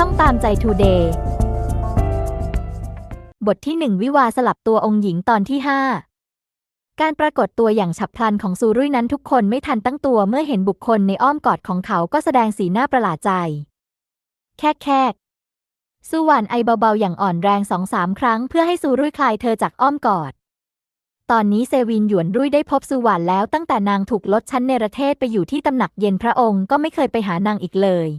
ช่องตามใจทูเดย์บทที่หนึ่งวิวาสลับตัวองค์หญิงตอนที่ห้าการปรากฏตัวอย่างฉับพลันของซูรุ่ยนั้นทุกคนไม่ทันตั้งตัวเมื่อเห็นบุคคลในอ้อมกอดของเขาก็แสดงสีหน้าประหลาดใจ แค่แค่ซูหวานไอเบาๆ อย่างอ่อนแรงสองสามครั้งเพื่อให้ซูรุ่ยคลายเธอจากอ้อมกอด ตอนนี้เซวินหยวนรุ่ยได้พบซูหวานแล้วตั้งแต่นางถูกลดชั้นเนรเทศไปอยู่ที่ตำหนักเย็นพระองค์ก็ไม่เคยไปหานางอีกเลย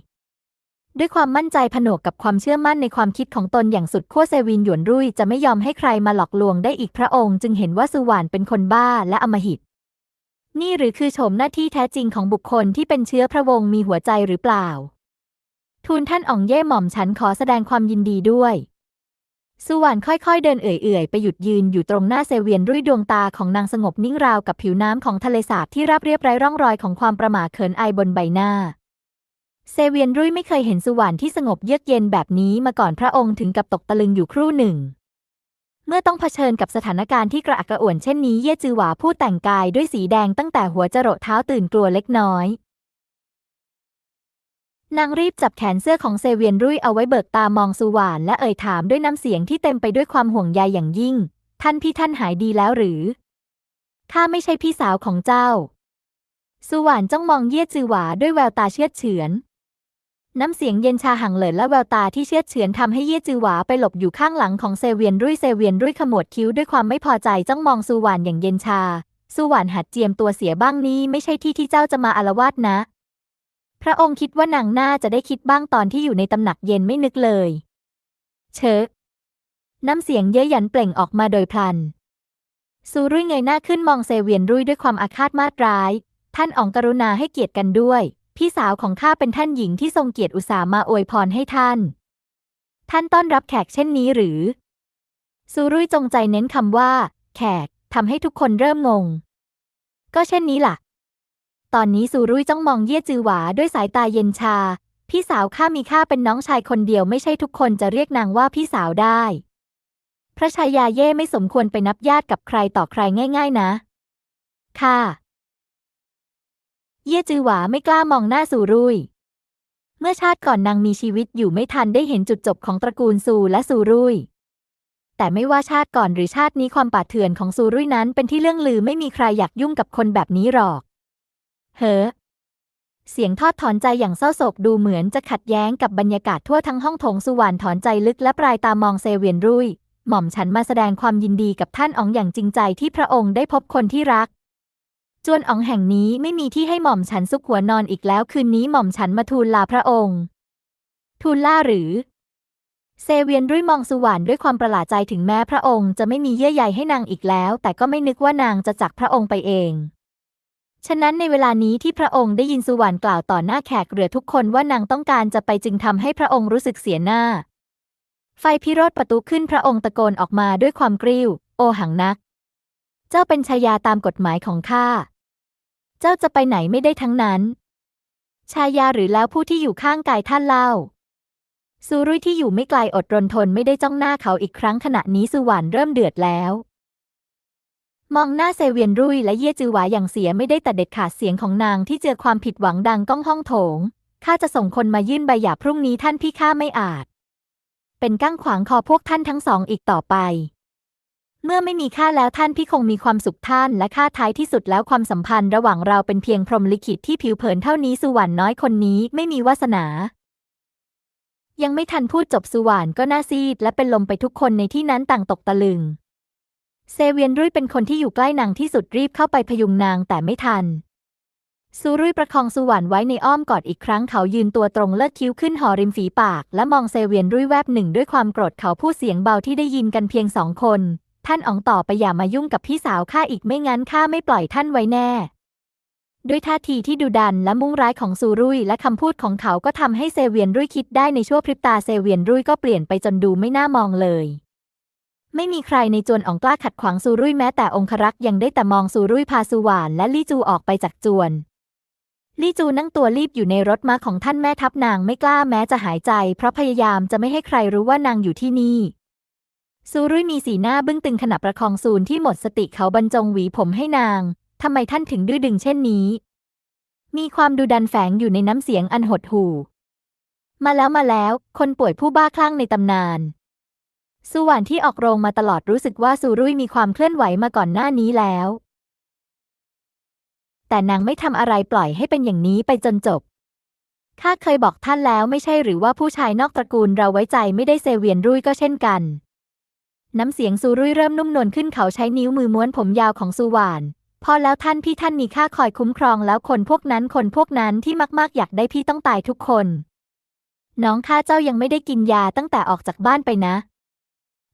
ด้วยความมั่นใจผนวกกับความเชื่อมั่นในความคิดของตนอย่างสุดขั้วเซวินหยวนรุ่ยจะไม่ยอมให้ใครมาหลอกลวงได้อีกพระองค์จึงเห็นว่าซูหวานเป็นคนบ้าและอมหิต นี่หรือคือโฉมหน้าที่แท้จริงของบุคคลที่เป็นเชื้อพระวงศ์มีหัวใจหรือเปล่า ทูลท่านอ่องเย่หม่อมฉันขอแสดงความยินดีด้วย สุวรรณค่อยๆ เดินเอื่อยๆ ไปหยุดยืนอยู่ตรงหน้าเซเวียนด้วยดวงตาของนางสงบนิ่งราวกับผิวน้ำของทะเลสาบที่ราบเรียบไร้ร่องรอยของความประหม่าเขินอายบนใบหน้า เซเวียนรุ่ยไม่เคยเห็นสุวรรณที่สงบเยือกเย็นแบบนี้มาก่อนพระองค์ถึงกับตกตะลึงอยู่ครู่หนึ่ง เมื่อต้องเผชิญกับสถานการณ์ที่กระอักกระอ่วนเช่นนี้เย่จือหวาผู้แต่งกายด้วยสีแดงตั้งแต่หัวจรดเท้าตื่นกลัวเล็กน้อยนางรีบจับแขนเสื้อของเซเวียนรุ่ยเอาไว้เบิกตามองสุวานและเอ่ยถามด้วยน้ำเสียงที่เต็มไปด้วยความห่วงใยอย่างยิ่ง ท่านพี่ท่านหายดีแล้วหรือข้าไม่ใช่พี่สาวของเจ้า สุวานจ้องมองเย่จือหวาด้วยแววตาเชื่อเฉือน น้ำเสียงเย็นชาห่างเหลินและแววตาที่เชื่อเฉือนทำให้เยี่ยจือหวาไปหลบอยู่ข้างหลังของเซเวียนรุ่ยเซเวียนรุ่ยขมวดคิ้วด้วยความไม่พอใจจ้องมองสุวานอย่างเย็นชาสุวานหัดเจียมตัวเสียบ้างนี้ไม่ใช่ที่ที่เจ้าจะมาอารวาสนะ พระองค์คิดว่านางน่าจะได้คิดบ้างตอนที่อยู่ในตำหนักเย็นไม่นึกเลย เชอะน้ำเสียงเย้ยหยันเปล่งออกมาโดยพลัน ซูรุ่ยเงยหน้าขึ้นมองเซเวียนรุ่ยด้วยความอาฆาตมาตร้าย ท่านอองกรุณาให้เกียรติกันด้วย พี่สาวของข้าเป็นท่านหญิงที่ทรงเกียรติอุตส่าห์มาอวยพรให้ท่าน ท่านต้อนรับแขกเช่นนี้หรือ ซูรุ่ยจงใจเน้นคำว่า แขกทำให้ทุกคนเริ่มงง ก็เช่นนี้ล่ะ ตอนนี้ซูรุ่ยจ้องมองเย่จือหวาด้วยสายตาเย็นชา พี่สาวข้ามีข้าเป็นน้องชายคนเดียวไม่ใช่ทุกคนจะเรียกนางว่าพี่สาวได้ พระชายาเย่ไม่สมควรไปนับญาติกับใครต่อใครง่าย ๆ นะ ค่ะ เยี่ยจือหวาไม่กล้ามองหน้าซูรุ่ย เมื่อชาติก่อนนางมีชีวิตอยู่ไม่ทันได้เห็นจุดจบของตระกูลซูและซูรุ่ย แต่ไม่ว่าชาติก่อนหรือชาตินี้ความป่าเถื่อนของซูรุ่ยนั้นเป็นที่เรื่องลือไม่มีใครอยากยุ่งกับคนแบบนี้หรอก เฮ้อเสียงทอดถอนใจอย่างเศร้าโศกดูเหมือนจะขัดแย้งกับบรรยากาศทั่วทั้งห้องโถงสุวรรณถอนใจลึกและปลายตามองเซเวียนรุ่ย หม่อมฉันมาแสดงความยินดีกับท่านอ๋องอย่างจริงใจที่พระองค์ได้พบคนที่รัก จวนอ๋องแห่งนี้ไม่มีที่ให้หม่อมฉันซุกหัวนอนอีกแล้วคืนนี้หม่อมฉันมาทูลลาพระองค์ ทูลล่าหรือ เซเวียนรุ่ยมองสุวรรณด้วยความประหลาดใจถึงแม้พระองค์จะไม่มีเยื่อใยให้นางอีกแล้ว แต่ก็ไม่นึกว่านางจะจากพระองค์ไปเอง ฉะนั้นในเวลานี้ที่พระองค์ได้ยินสุวรรณกล่าวต่อหน้าแขกเรือทุกคนว่านางต้องการจะไปจึงทำให้พระองค์รู้สึกเสียหน้า ไฟพิโรธประตูขึ้นพระองค์ตะโกนออกมาด้วยความกริ้ว โอหังนัก เจ้าเป็นชายาตามกฎหมายของข้า เจ้าจะไปไหนไม่ได้ทั้งนั้น ชายาหรือแล้วผู้ที่อยู่ข้างกายท่านเล่าซูรุ่ยที่อยู่ไม่ไกลอดรนทนไม่ได้จ้องหน้าเขาอีกครั้งขณะนี้สุวรรณเริ่มเดือดแล้ว มองหน้าเซเวียนรุ่ยและเย่จือหวาอย่างเสียไม่ได้แต่เด็ดขาดเสียงของนางที่เจอความผิดหวังดังก้องห้องโถงข้าจะส่งคนมายื่นใบหย่าพรุ่งนี้ท่านพี่ข้าไม่อาจ เป็นกั้งขวางคอพวกท่านทั้งสองอีกต่อไป เมื่อไม่มีข้าแล้วท่านพี่คงมีความสุขท่านและข้าท้ายที่สุดแล้วความสัมพันธ์ระหว่างเราเป็นเพียงพรหมลิขิตที่ผิวเผินเท่านี้สุวรรณน้อยคนนี้ไม่มีวาสนา ยังไม่ทันพูดจบสุวรรณก็หน้าซีดและเป็นลมไปทุกคนในที่นั้นต่างตกตะลึง เซเวียนรุ่ยเป็นคนที่อยู่ใกล้นางที่สุดรีบเข้าไปพยุงนางแต่ไม่ทันซูรุ่ยประคองสุวรรณไว้ในอ้อมกอดอีกครั้งเขายืนตัวตรงเลิกคิ้วขึ้นหอริมฝีปาก และมองเซเวียนรุ่ยแวบหนึ่งด้วยความโกรธเขาพูดเสียงเบาที่ได้ยินกันเพียงสองคน ท่านอ๋องต่อไปอย่ามายุ่งกับพี่สาวข้าอีกไม่งั้นข้าไม่ปล่อยท่านไว้แน่ ด้วยท่าทีที่ดุดันและมุ่งร้ายของซูรุ่ยและคำพูดของเขาก็ทำให้เซเวียนรุ่ยคิดได้ในชั่วพริบตาเซเวียนรุ่ยก็เปลี่ยนไปจนดูไม่น่ามองเลยไม่มีใครในจวนอ๋องกล้าขัดขวางซูรุ่ยแม้แต่องครักษ์ยังได้แต่มองซูรุ่ยพาสุวรรณและลี่จูออกไปจากจวน ลี่จูนั่งตัวรีบอยู่ในรถม้าของท่านแม่ทัพนางไม่กล้าแม้จะหายใจ เพราะพยายามจะไม่ให้ใครรู้ว่านางอยู่ที่นี่ ซูรุ่ยมีสีหน้าบึ้งตึงขณะประคองซูนที่หมดสติเขาบรรจงหวีผมให้นาง ทำไมท่านถึงดื้อดึงเช่นนี้ มีความดุดันแฝงอยู่ในน้ำเสียงอันหดหู่ มาแล้วมาแล้ว คนป่วยผู้บ้าคลั่งในตำนาน สุวรรณที่ออกโรงมาตลอดรู้สึกว่าซูรุ่ยมีความเคลื่อนไหวมาก่อนหน้านี้แล้ว แต่นางไม่ทำอะไรปล่อยให้เป็นอย่างนี้ไปจนจบข้าเคยบอกท่านแล้วไม่ใช่หรือว่าผู้ชายนอกตระกูลเราไว้ใจไม่ได้เซเวียนรุ่ยก็เช่นกัน น้ำเสียงซูรุ่ยเริ่มนุ่มนวลขึ้นเขาใช้นิ้วมือม้วนผมยาวของสุวรรณพอแล้วท่านพี่ท่านมีข้าคอยคุ้มครองแล้วคนพวกนั้นคนพวกนั้นที่มากๆ อยากได้พี่ต้องตายทุกคน น้องข้าเจ้ายังไม่ได้กินยาตั้งแต่ออกจากบ้านไปนะ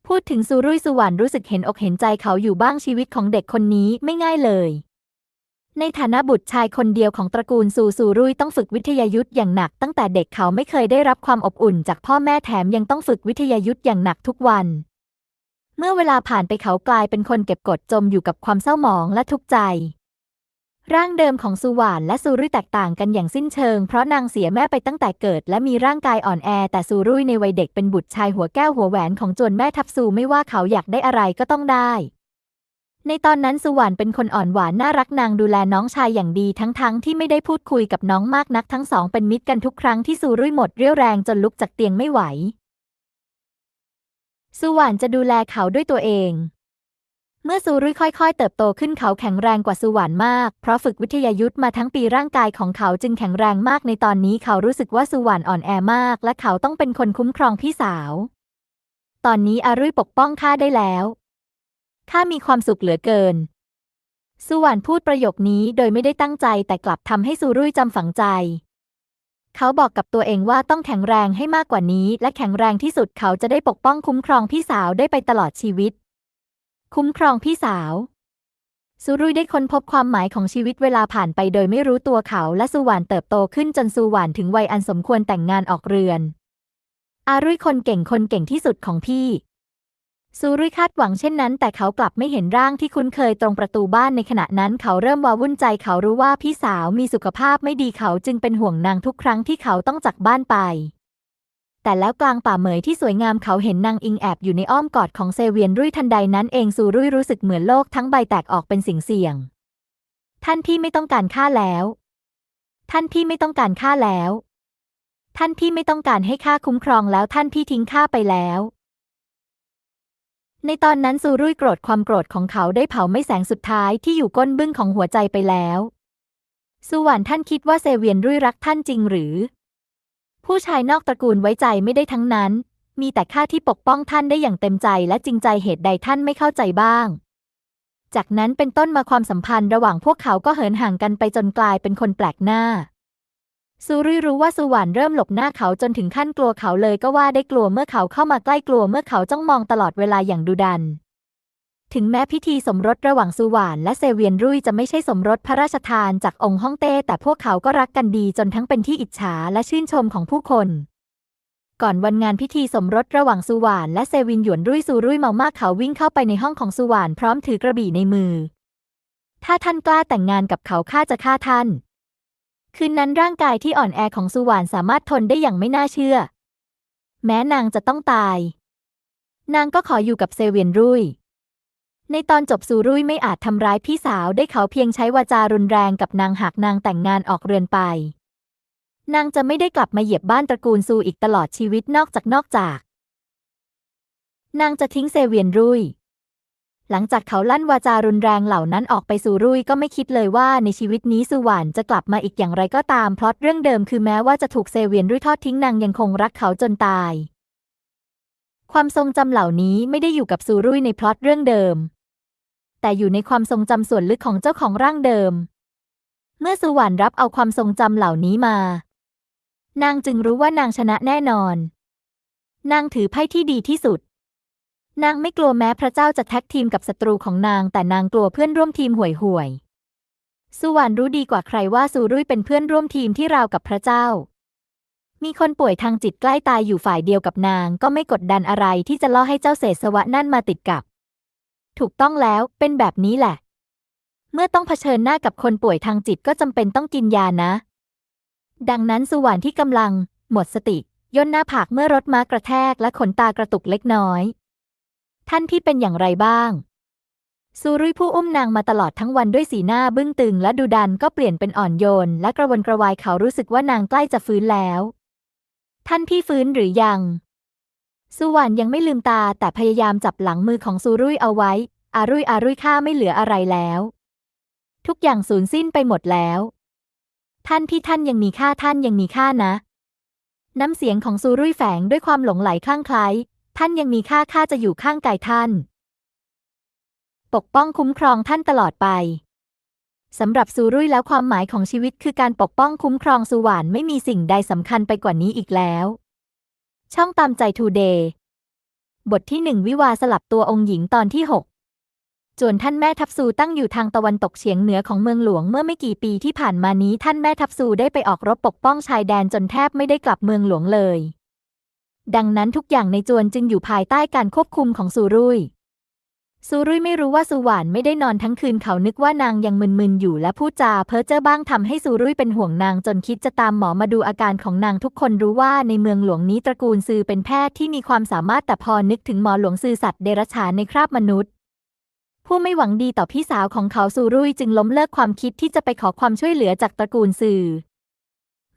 พูดถึงซูรุ่ยสุวรรณรู้สึกเห็นอกเห็นใจเขาอยู่บ้างชีวิตของเด็กคนนี้ไม่ง่ายเลย ในฐานะบุตรชายคนเดียวของตระกูลซูซูรุ่ยต้องฝึกวิทยายุทธ์อย่างหนัก ตั้งแต่เด็กเขาไม่เคยได้รับความอบอุ่นจากพ่อแม่แถมยังต้องฝึกวิทยายุทธ์อย่างหนักทุกวัน เมื่อเวลาผ่านไปเขากลายเป็นคนเก็บกดจมอยู่กับความเศร้าหมองและทุกข์ใจ ร่างเดิมของสุวรรณและซูรุ่ยแตกต่างกันอย่างสิ้นเชิง เพราะนางเสียแม่ไปตั้งแต่เกิด และมีร่างกายอ่อนแอ แต่ซูรุ่ยในวัยเด็กเป็นบุตรชายหัวแก้วหัวแหวนของจวนแม่ทับซูไม่ว่าเขาอยากได้อะไรก็ต้องได้ ในตอนนั้นสุวรรณเป็นคนอ่อนหวานน่ารักนางดูแลน้องชายอย่างดีทั้งๆทที่ไม่ได้พูดคุยกับน้องมากนักทั้งสองเป็นมิตรกันทุกครั้งที่ซูรุ่ยหมดเรี่ยวแรงจนลุกจากเตียงไม่ไหว สุวรรณจะดูแลเขาด้วยตัวเอง เมื่อซูรุ่ยค่อยๆ เติบโตขึ้นเขาแข็งแรงกว่าสุวรรณมาก เพราะฝึกวิทยายุทธมาทั้งปีร่างกายของเขาจึงแข็งแรงมากในตอนนี้เขารู้สึกว่าสุวรรณอ่อนแอมาก และเขาต้องเป็นคนคุ้มครองพี่สาว ตอนนี้อารุ่ยปกป้องข้าได้แล้วข้ามีความสุขเหลือเกิน สุวรรณพูดประโยคนี้โดยไม่ได้ตั้งใจแต่กลับทำให้ซูรุ่ยจำฝังใจ เขาบอกกับตัวเองว่าต้องแข็งแรงให้มากกว่านี้ และแข็งแรงที่สุดเขาจะได้ปกป้องคุ้มครองพี่สาวได้ไปตลอดชีวิต คุ้มครองพี่สาว ซูรุยได้ค้นพบความหมายของชีวิตเวลาผ่านไปโดยไม่รู้ตัวเขาและสุวรรณเติบโตขึ้นจนสุวรรณถึงวัยอันสมควรแต่งงานออกเรือน อารุยคนเก่งคนเก่งที่สุดของพี่ ซูรุยคาดหวังเช่นนั้น แต่เขากลับไม่เห็นร่างที่คุ้นเคยตรงประตูบ้านในขณะนั้น เขาเริ่มวาวุ่นใจเขารู้ว่าพี่สาวมีสุขภาพไม่ดีเขาจึงเป็นห่วงนางทุกครั้งที่เขาต้องจากบ้านไป แต่แล้วกลางป่าเหมยที่สวยงามเขาเห็นนางอิงแอบอยู่ในอ้อมกอดของเซเวียนรุ่ยทันใดนั้นเองซูรุ่ยรู้สึกเหมือนโลกทั้งใบแตกออกเป็นสิ่งเสี่ยง ท่านพี่ไม่ต้องการข้าแล้ว ท่านพี่ไม่ต้องการข้าแล้ว ท่านพี่ไม่ต้องการให้ข้าคุ้มครองแล้วท่านพี่ทิ้งข้าไปแล้ว ในตอนนั้นซูรุ่ยโกรธความโกรธของเขาได้เผาไม่แสงสุดท้ายที่อยู่ก้นบึ้งของหัวใจไปแล้วสุวรรณท่านคิดว่าเซเวียนรุ่ยรักท่านจริงหรือ ผู้ชายนอกตระกูลไว้ใจไม่ได้ทั้งนั้น มีแต่ข้าที่ปกป้องท่านได้อย่างเต็มใจและจริงใจเหตุใดท่านไม่เข้าใจบ้าง จากนั้นเป็นต้นมาความสัมพันธ์ระหว่างพวกเขาก็เหินห่างกันไปจนกลายเป็นคนแปลกหน้า ซูรุยรู้ว่าสุวรรณเริ่มหลบหน้าเขาจนถึงขั้นกลัวเขาเลยก็ว่าได้กลัวเมื่อเขาเข้ามาใกล้กลัวเมื่อเขาจ้องมองตลอดเวลาอย่างดุดัน ถึงแม้พิธีสมรสระหว่างสุวรรณและเซเวียนรุ่ยจะไม่ใช่สมรสพระราชทานจากองค์ฮ่องเต้แต่พวกเขาก็รักกันดีจนทั้งเป็นที่อิจฉาและชื่นชมของผู้คน ก่อนวันงานพิธีสมรสระหว่างสุวรรณและเซวินหยวนรุ่ยซูรุ่ยเมามากเขาวิ่งเข้าไปในห้องของสุวรรณพร้อมถือกระบี่ในมือ ถ้าท่านกล้าแต่งงานกับเขาข้าจะฆ่าท่าน คืนนั้นร่างกายที่อ่อนแอของสุวรรณสามารถทนได้อย่างไม่น่าเชื่อ แม้นางจะต้องตาย นางก็ขออยู่กับเซเวียนรุ่ย ในตอนจบซูรุ่ยไม่อาจทำร้ายพี่สาวได้เขาเพียงใช้วาจารุนแรงกับนางหากนางแต่งงานออกเรือนไป นางจะไม่ได้กลับมาเหยียบบ้านตระกูลซูอีกตลอดชีวิตนอกจากนอกจาก นางจะทิ้งเซเวียนรุ่ย หลังจากเขาลั่นวาจารุนแรงเหล่านั้นออกไปสู่รุ่ยก็ไม่คิดเลยว่าในชีวิตนี้สุวรรณจะกลับมาอีกอย่างไรก็ตาม เพราะเรื่องเดิมคือแม้ว่าจะถูกเซเวียนรุ่ยทอดทิ้งนางยังคงรักเขาจนตาย ความทรงจำเหล่านี้ไม่ได้อยู่กับซูรุ่ยในพล็อตเรื่องเดิม แต่อยู่ในความทรงจำส่วนลึกของเจ้าของร่างเดิม เมื่อสุวรรณรับเอาความทรงจำเหล่านี้มา นางจึงรู้ว่านางชนะแน่นอน นางถือไพ่ที่ดีที่สุด นางไม่กลัวแม้พระเจ้าจะแท็กทีมกับศัตรูของนาง แต่นางกลัวเพื่อนร่วมทีมห่วยห่วยสุวรรณรู้ดีกว่าใครว่าซูรุ่ยเป็นเพื่อนร่วมทีมที่ราวกับพระเจ้า มีคนป่วยทางจิตใกล้ตายอยู่ฝ่ายเดียวกับนาง ก็ไม่กดดันอะไรที่จะล่อให้เจ้าเศษสวะนั่นมาติดกับ ถูกต้องแล้วเป็นแบบนี้แหละ เมื่อต้องเผชิญหน้ากับคนป่วยทางจิตก็จำเป็นต้องกินยานะ ดังนั้นสุวรรณที่กำลัง หมดสติย่นหน้าผากเมื่อรถม้ากระแทกและขนตากระตุกเล็กน้อย ท่านพี่เป็นอย่างไรบ้างซูรุยผู้อุ้มนางมาตลอดทั้งวันด้วยสีหน้าบึ้งตึงและดูดันก็เปลี่ยนเป็นอ่อนโยน และกระวนกระวายเขารู้สึกว่านางใกล้จะฟื้นแล้ว ท่านพี่ฟื้นหรือยังสุวรรณยังไม่ลืมตาแต่พยายามจับหลังมือของซูรุยเอาไว้ อารุยอารุยข้าไม่เหลืออะไรแล้ว ทุกอย่างสูญสิ้นไปหมดแล้ว ท่านพี่ท่านยังมีค่าท่านยังมีค่านะ น้ำเสียงของซูรุยแฝงด้วยความหลงไหลคลั่งไคล้ ท่านยังมีค่าข้าจะอยู่ข้างกายท่าน ปกป้องคุ้มครองท่านตลอดไปสำหรับซูรุ่ยแล้วความหมายของชีวิตคือการปกป้องคุ้มครองสุวรรณไม่มีสิ่งใดสำคัญไปกว่านี้อีกแล้ว ช่องตามใจทูเดย์บทที่หนึ่งวิวาสลับตัวองค์หญิงตอนที่หกจวนท่านแม่ทัพซูตั้งอยู่ทางตะวันตกเฉียงเหนือของเมืองหลวงเมื่อไม่กี่ปีที่ผ่านมานี้ท่านแม่ทัพซูได้ไปออกรบปกป้องชายแดนจนแทบไม่ได้กลับเมืองหลวงเลย ดังนั้นทุกอย่างในจวนจึงอยู่ภายใต้การควบคุมของซูรุ่ยซูรุ่ยไม่รู้ว่าซูหวานไม่ได้นอนทั้งคืนเขานึกว่านางยังมึนๆอยู่และพูดจาเพ้อเจ้อบ้างทำให้ซูรุ่ยเป็นห่วงนางจนคิดจะตามหมอมาดูอาการของนางทุกคนรู้ว่าในเมืองหลวงนี้ตระกูลซือเป็นแพทย์ที่มีความสามารถแต่พอนึกถึงหมอหลวงซือสัตว์เดรัจฉานในคราบมนุษย์ ผู้ไม่หวังดีต่อพี่สาวของเขาซูรุ่ยจึงล้มเลิกความคิดที่จะไปขอความช่วยเหลือจากตระกูลซือ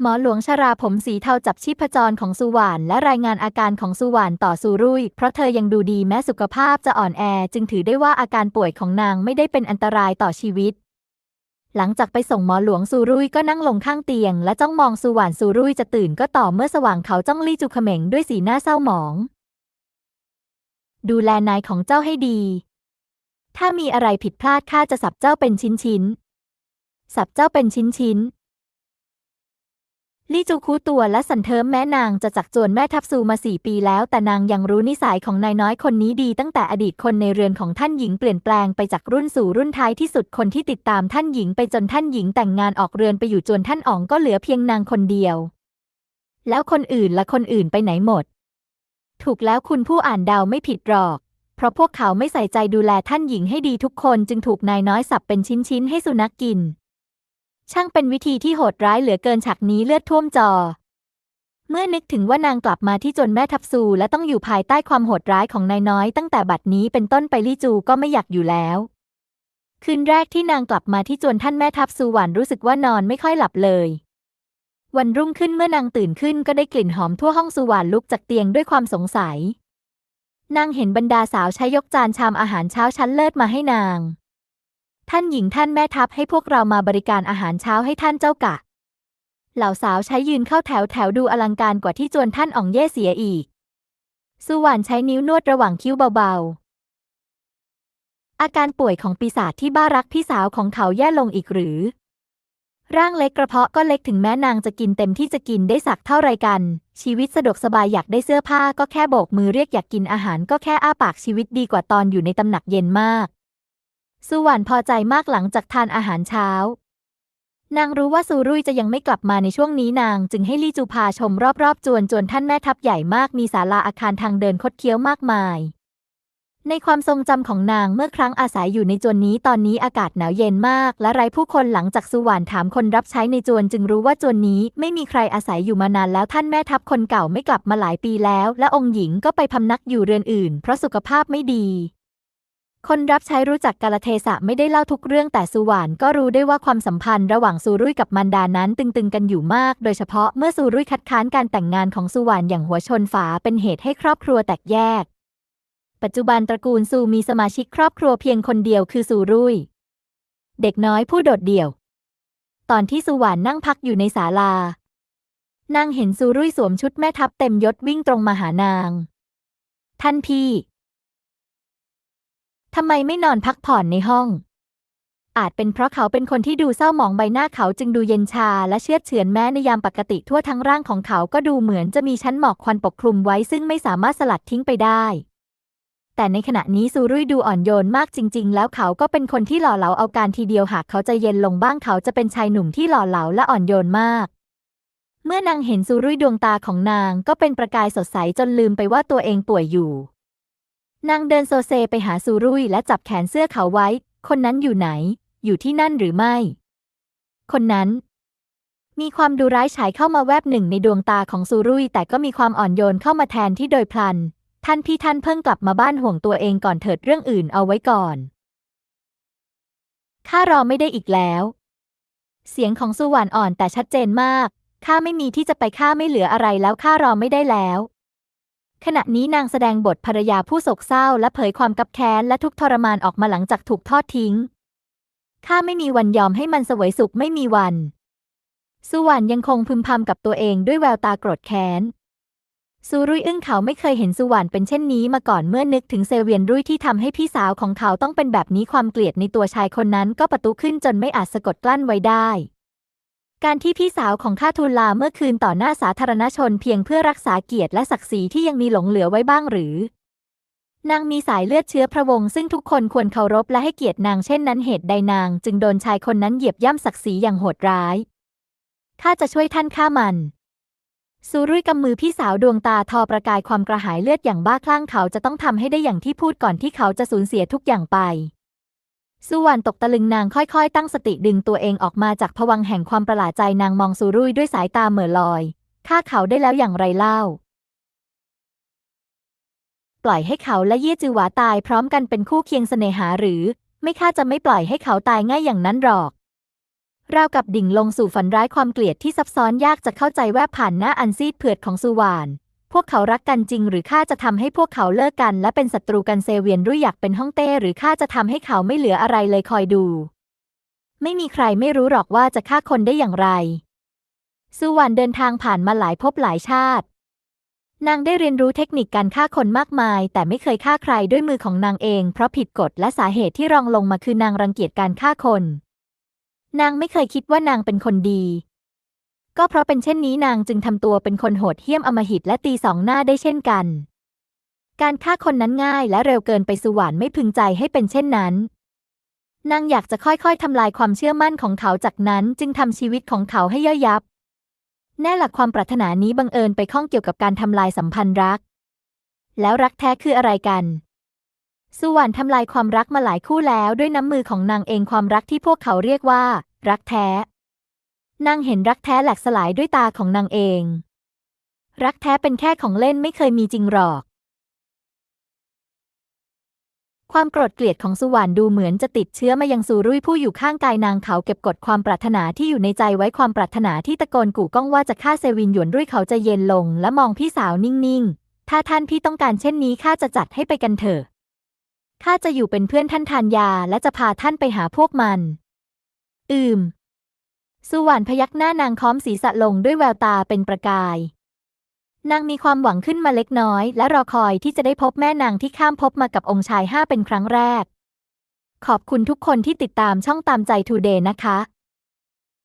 หมอหลวงชราผมสีเทาจับชีพจรของสุวรรณและรายงานอาการของสุวรรณต่อซูรุ่ย เพราะเธอยังดูดีแม้สุขภาพจะอ่อนแอจึงถือได้ว่าอาการป่วยของนางไม่ได้เป็นอันตรายต่อชีวิต หลังจากไปส่งหมอหลวงซูรุ่ยก็นั่งลงข้างเตียง และจ้องมองสุวรรณซูรุ่ยจะตื่นก็ต่อเมื่อสว่างเขาจ้องลี่จุเขม็งด้วยสีหน้าเศร้าหมอง ดูแลนายของเจ้าให้ดี ถ้ามีอะไรผิดพลาดข้าจะสับเจ้าเป็นชิ้นๆสับเจ้าเป็นชิ้นๆ ลี่จูคูตัวและสันเทิมแม้นางจะจักจวนแม่ทัพซูมาสี่ปีแล้ว แต่นางยังรู้นิสัยของนายน้อยคนนี้ดีตั้งแต่อดีตคนในเรือนของท่านหญิงเปลี่ยนแปลงไปจากรุ่นสู่รุ่นท้ายที่สุดคนที่ติดตามท่านหญิงไปจนท่านหญิงแต่งงานออกเรือนไปอยู่จวนท่านอ๋องก็เหลือเพียงนางคนเดียว แล้วคนอื่นละคนอื่นไปไหนหมด ถูกแล้วคุณผู้อ่านเดาไม่ผิดหรอก เพราะพวกเขาไม่ใส่ใจดูแลท่านหญิงให้ดีทุกคนจึงถูกนายน้อยสับเป็นชิ้นๆให้สุนัขกกิน ช่างเป็นวิธีที่โหดร้ายเหลือเกินฉากนี้เลือดท่วมจอ เมื่อนึกถึงว่านางกลับมาที่จนแม่ทับซูและต้องอยู่ภายใต้ความโหดร้ายของนายน้อย ตั้งแต่บัดนี้เป็นต้นไปลี่จูก็ไม่อยากอยู่แล้ว คืนแรกที่นางกลับมาที่จวนท่านแม่ทับซูหวานรู้สึกว่านอนไม่ค่อยหลับเลย วันรุ่งขึ้นเมื่อนางตื่นขึ้นก็ได้กลิ่นหอมทั่วห้องสุวรรณลุกจากเตียงด้วยความสงสัยนางเห็นบรรดาสาวใช้ยกจานชามอาหารเช้าชั้นเลิศมาให้นาง ท่านหญิงท่านแม่ทัพให้พวกเรามาบริการอาหารเช้าให้ท่านเจ้ากะ เหล่าสาวใช้ยืนเข้าแถวแถวดูอลังการกว่าที่จวนท่านอ่องเย่เสียอีก สุวรรณใช้นิ้วนวดระหว่างคิ้วเบาๆ อาการป่วยของปีศาจที่บ้ารักพี่สาวของเขาแย่ลงอีกหรือ ร่างเล็กกระเพาะก็เล็กถึงแม้นางจะกินเต็มที่จะกินได้สักเท่าไรกัน ชีวิตสะดวกสบายอยากได้เสื้อผ้าก็แค่โบกมือเรียกอยากกินอาหารก็แค่อ้าปากชีวิตดีกว่าตอนอยู่ในตำหนักเย็นมาก สุวรรณพอใจมากหลังจากทานอาหารเช้า นางรู้ว่าซูรุ่ยจะยังไม่กลับมาในช่วงนี้นาง จึงให้ลี่จูพาชมรอบๆ จวนจวนท่านแม่ทัพใหญ่มากมีศาลาอาคารทางเดินคดเคี้ยวมากมาย ในความทรงจำของนางเมื่อครั้งอาศัยอยู่ในจวนนี้ตอนนี้อากาศหนาวเย็นมาก และไร้ผู้คนหลังจากสุวรรณถามคนรับใช้ในจวนจึงรู้ว่าจวนนี้ไม่มีใครอาศัยอยู่มานานแล้วท่านแม่ทัพคนเก่าไม่กลับมาหลายปีแล้ว และองค์หญิงก็ไปพำนักอยู่เรือนอื่น เพราะสุขภาพไม่ดี คนรับใช้รู้จักกาลเทศะไม่ได้เล่าทุกเรื่องแต่สุวรรณก็รู้ได้ว่าความสัมพันธ์ระหว่างซูรุ่ยกับมันดานั้นตึงๆกันอยู่มาก โดยเฉพาะเมื่อซูรุ่ยคัดค้านการแต่งงานของสุวรรณอย่างหัวชนฝาเป็นเหตุให้ครอบครัวแตกแยก ปัจจุบันตระกูลซูมีสมาชิกครอบครัวเพียงคนเดียวคือซูรุ่ย เด็กน้อยผู้โดดเดี่ยว ตอนที่สุวรรณนั่งพักอยู่ในศาลานางเห็นซูรุ่ยสวมชุดแม่ทัพเต็มยศวิ่งตรงมาหานาง ท่านพี่ ทำไมไม่นอนพักผ่อนในห้อง อาจเป็นเพราะเขาเป็นคนที่ดูเศร้าหมองใบหน้าเขาจึงดูเย็นชาและเชือดเฉือนแม้ในยามปกติทั่วทั้งร่างของเขาก็ดูเหมือนจะมีชั้นหมอกควันปกคลุมไว้ซึ่งไม่สามารถสลัดทิ้งไปได้ แต่ในขณะนี้ซูรุ่ยดูอ่อนโยนมากจริง ๆ แล้วเขาก็เป็นคนที่หล่อเหลาเอาการทีเดียวหากเขาใจเย็นลงบ้างเขาจะเป็นชายหนุ่มที่หล่อเหลาและอ่อนโยนมากเมื่อนางเห็นซูรุ่ยดวงตาของนางก็เป็นประกายสดใสจนลืมไปว่าตัวเองป่วยอยู่ นางเดินโซเซไปหาซูรุ่ยและจับแขนเสื้อเขาไว้ คนนั้นอยู่ไหน อยู่ที่นั่นหรือไม่ คนนั้น มีความดูร้ายฉายเข้ามาแวบหนึ่งในดวงตาของซูรุ่ยแต่ก็มีความอ่อนโยนเข้ามาแทนที่โดยพลัน ท่านพี่ท่านเพิ่งกลับมาบ้านห่วงตัวเองก่อนเถิดเรื่องอื่นเอาไว้ก่อน ข้ารอไม่ได้อีกแล้ว เสียงของสุวรรณอ่อนแต่ชัดเจนมาก ข้าไม่มีที่จะไปข้าไม่เหลืออะไรแล้วข้ารอไม่ได้แล้ว ขณะนี้นางแสดงบทภรรยาผู้โศกเศร้าและเผยความกับแค้นและทุกทรมานออกมาหลังจากถูกทอดทิ้ง ข้าไม่มีวันยอมให้มันเสวยสุขไม่มีวัน สุวรรณยังคงพึมพำกับตัวเองด้วยแววตาโกรธแค้นซูรุยอึ้งเขาไม่เคยเห็นสุวรรณเป็นเช่นนี้มาก่อนเมื่อนึกถึงเซเวียนรุ่ยที่ทำให้พี่สาวของเขาต้องเป็นแบบนี้ความเกลียดในตัวชายคนนั้นก็ประตุขึ้นจนไม่อาจสะกดกลั้นไว้ได้ การที่พี่สาวของข้าทูลลาเมื่อคืนต่อหน้าสาธารณชนเพียงเพื่อรักษาเกียรติและศักดิ์ศรีที่ยังมีหลงเหลือไว้บ้างหรือ นางมีสายเลือดเชื้อพระวงศ์ซึ่งทุกคนควรเคารพและให้เกียรตินางเช่นนั้นเหตุใดนาง จึงโดนชายคนนั้นเหยียบย่ำศักดิ์ศรีอย่างโหดร้ายข้าจะช่วยท่านฆ่ามันซูรุยกำมือพี่สาวดวงตาทอประกายความกระหายเลือดอย่างบ้าคลั่งเขาจะต้องทำให้ได้อย่างที่พูดก่อนที่เขาจะสูญเสียทุกอย่างไป สุวรรณตกตะลึงนางค่อยๆ ตั้งสติดึงตัวเองออกมาจากผวังแห่งความประหลาดใจนางมองซูรุยด้วยสายตาเหม่อลอยฆ่าเขาได้แล้วอย่างไรเล่า ปล่อยให้เขาและเยี่ยจือหวาตายพร้อมกันเป็นคู่เคียงเสน่หาหรือ ไม่ข้าจะไม่ปล่อยให้เขาตายง่ายอย่างนั้นหรอกราวกับดิ่งลงสู่ฝันร้ายความเกลียดที่ซับซ้อนยากจะเข้าใจแวบผ่านหน้าอันซีดเผือดของสุวรรณ พวกเขารักกันจริง หรือข้าจะทำให้พวกเขาเลิกกัน และเป็นศัตรูกันเซเวียนรุ่ยอยากเป็นฮ่องเต้หรือข้าจะทำให้เขาไม่เหลืออะไรเลยคอยดู ไม่มีใครไม่รู้หรอกว่าจะฆ่าคนได้อย่างไรสุวรรณเดินทางผ่านมาหลายภพหลายชาติ นางได้เรียนรู้เทคนิคการฆ่าคนมากมาย แต่ไม่เคยฆ่าใครด้วยมือของนางเอง เพราะผิดกฎและสาเหตุที่รองลงมาคือนางรังเกียจการฆ่าคน นางไม่เคยคิดว่านางเป็นคนดี ก็เพราะเป็นเช่นนี้นางจึงทำตัวเป็นคนโหดเหี้ยมอมหิตและตีสองหน้าได้เช่นกัน การฆ่าคนนั้นง่ายและเร็วเกินไปสุวรรณไม่พึงใจให้เป็นเช่นนั้น นางอยากจะค่อยๆทำลายความเชื่อมั่นของเขาจากนั้นจึงทำชีวิตของเขาให้ย่อยยับ แน่หลักความปรารถนานี้บังเอิญไปข้องเกี่ยวกับการทำลายสัมพันธ์รัก แล้วรักแท้คืออะไรกันสุวรรณทำลายความรักมาหลายคู่แล้วด้วยน้ำมือของนางเองความรักที่พวกเขาเรียกว่า รักแท้ นางเห็นรักแท้แหลกสลายด้วยตาของนางเอง รักแท้เป็นแค่ของเล่นไม่เคยมีจริงหรอก ความโกรธเกลียดของสุวรรณดูเหมือนจะติดเชื้อมายังซูรุ่ยผู้อยู่ข้างกายนางเขาเก็บกดความปรารถนาที่อยู่ในใจไว้ความปรารถนาที่ตะโกนกู่ก้องว่าจะฆ่าเซวินหยวนรุ่ยเขาจะเย็นลง และมองพี่สาวนิ่งๆ ถ้าท่านพี่ต้องการเช่นนี้ข้าจะจัดให้ไปกันเถอะข้าจะอยู่เป็นเพื่อนท่านทานยาและจะพาท่านไปหาพวกมัน อืม สุวรรณพยักหน้านางค้อมศีรษะลงด้วยแววตาเป็นประกาย นางมีความหวังขึ้นมาเล็กน้อย และรอคอยที่จะได้พบแม่นางที่ข้ามพบมากับองค์ชายห้าเป็นครั้งแรก ขอบคุณทุกคนที่ติดตามช่องตามใจทูเดย์นะคะ